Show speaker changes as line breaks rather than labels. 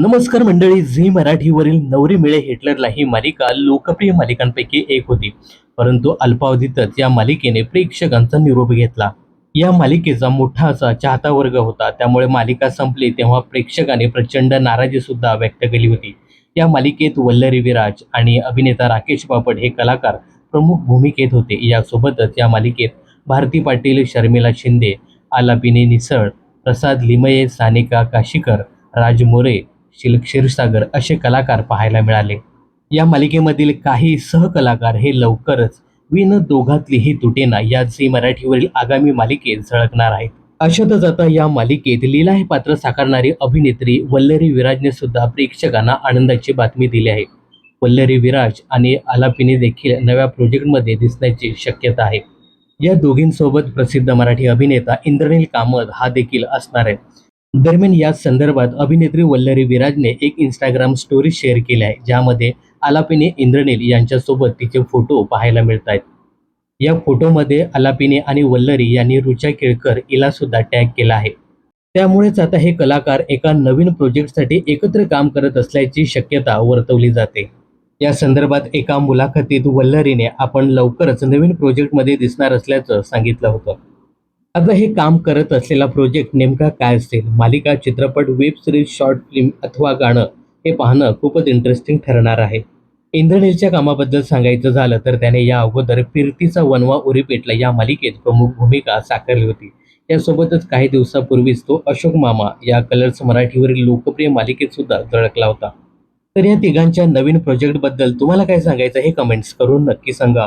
नमस्कार मंडळी झी मराठीवरील नवरी मिळे हिटलरला ही मालिका लोकप्रिय मालिकांपैकी एक होती. परंतु अल्पावधीतच या मालिकेने प्रेक्षकांचा निरोप घेतला. या मालिकेचा मोठा असा चाहता वर्ग होता. त्यामुळे मालिका संपली तेव्हा प्रेक्षकाने प्रचंड नाराजी सुद्धा व्यक्त केली होती. या मालिकेत वल्लरी विराज आणि अभिनेता राकेश बापट हे कलाकार प्रमुख भूमिकेत होते. यासोबतच या मालिकेत भारती पाटील शर्मिला शिंदे आलापिनी निसळ प्रसाद लिमये सानिका काशीकर राज मोरे क्षीरसागर असे कलाकार पाहायला मिळाले. या मालिकेमधील काही सहकलाकार हे लवकरच विन दोघातलीही तुटेना या झी मराठीवरील आगामी मालिकेत झळकणार आहेत. अशातच आता या मालिकेत लीला हे पात्र साकारणारी अभिनेत्री वल्लरी विराजने सुद्धा प्रेक्षकांना आनंदाची बातमी दिली आहे. वल्लरी विराज आणि आलापिनी देखील नव्या प्रोजेक्टमध्ये दिसण्याची शक्यता आहे. या दोघींसोबत प्रसिद्ध मराठी अभिनेता इंद्रनील कामत हा देखील असणार आहे. दरम्यान या संदर्भात अभिनेत्री वल्लरी विराजने एक इंस्टाग्राम स्टोरी शेअर केली आहे ज्यामध्ये आलापिने इंद्रनील यांच्यासोबत तिचे फोटो पाहायला मिळत आहेत या फोटोमध्ये आलापिने आणि वल्लरी यांनी रुचा केळकर हिला सुद्धा टॅग केला आहे. त्यामुळेच आता हे कलाकार एका नवीन प्रोजेक्टसाठी एकत्र काम करत असल्याची शक्यता वर्तवली जाते. या संदर्भात एका मुलाखतीत वल्लरीने आपण लवकरच नवीन प्रोजेक्टमध्ये दिसणार असल्याचं सांगितलं होतं. आता हे काम करत असलेला प्रोजेक्ट नेमका काय असेल? मालिका चित्रपट वेब सिरीज शॉर्ट फिल्म अथवा गाणं हे पाहणं खूपच इंटरेस्टिंग ठरणार आहे. इंद्रनीलच्या कामाबद्दल सांगायचं झालं तर त्याने या अगोदर फिरतीचा वनवा उरी पेटला. या मालिकेत प्रमुख भूमिका साकारली होती. यासोबतच काही दिवसापूर्वीच तो अशोक मामा या कलर्स मराठीवरील लोकप्रिय मालिकेत सुद्धा झळकला होता. तर या तिघांच्या नवीन प्रोजेक्टबद्दल तुम्हाला काय सांगायचं हे कमेंट्स करून नक्की सांगा.